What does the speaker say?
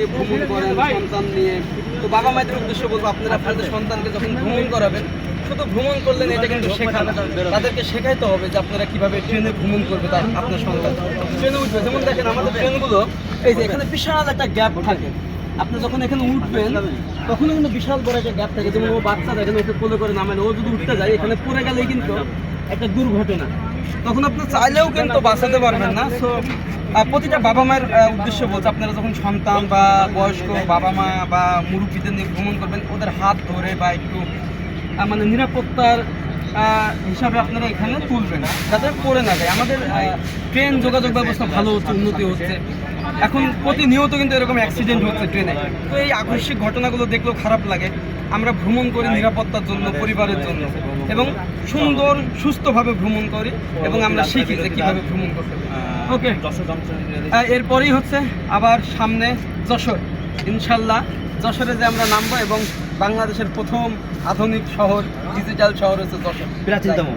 নিয়ে ভ্রমণ করেন সন্তান নিয়ে। তো বাবা মায়েদের উদ্দেশ্য বলব আপনারা আপনাদের সন্তানকে যখন ভ্রমণ করাবেন শুধু ভ্রমণ করলেন এটা কিন্তু শেখা না। তাদেরকে শেখাইতে হবে যে আপনারা কীভাবে ট্রেনে ভ্রমণ করবে তার আপনার সন্তান। ট্রেনে উঠবে যেমন দেখেন আমাদের ট্রেনগুলো এই যে এখানে বিশাল একটা গ্যাপ থাকে। আপনি যখন এখানে উঠবেন তখন কিন্তু বিশাল বড় একটা গ্যাপ থাকে। যেমন ও বাচ্চা দেখেন ওকে কোলে করে নামালে ও যদি উঠতে যায় এখানে পড়ে গেলেই কিন্তু একটা দুর্ঘটনা। তখন আপনি চাইলেও কিন্তু বাঁচাতে পারবেন না। সো প্রতিটা বাবা মায়ের উদ্দেশ্য বলছে আপনারা যখন সন্তান বা বয়স্ক বাবা মা বা মুরব্বীদের নিয়ে ভ্রমণ করবেন, ওদের হাত ধরে বা একটু মানে নিরাপত্তার হিসাবে আপনারা এখানে তুলবেন, যাতে পড়ে না যায়। আমাদের ট্রেন যোগাযোগ ব্যবস্থা ভালো হচ্ছে, উন্নতি হচ্ছে। এখন প্রতিনিয়ত কিন্তু এরকম অ্যাক্সিডেন্ট হচ্ছে ট্রেনে। তো এই আকস্মিক ঘটনাগুলো দেখলেও খারাপ লাগে। আমরা ভ্রমণ করি নিরাপত্তার জন্য পরিবারের জন্য। এবং সুন্দর সুস্থভাবে ভ্রমণ করি এবং আমরা শিখি যে কীভাবে ভ্রমণ করতে ওকে এরপরেই হচ্ছে আবার সামনে যশোর। ইনশাল্লাহ যশোরে যে আমরা নামবো এবং বাংলাদেশের প্রথম আধুনিক শহর ডিজিটাল শহর হচ্ছে যশোর। প্রাচীনতম।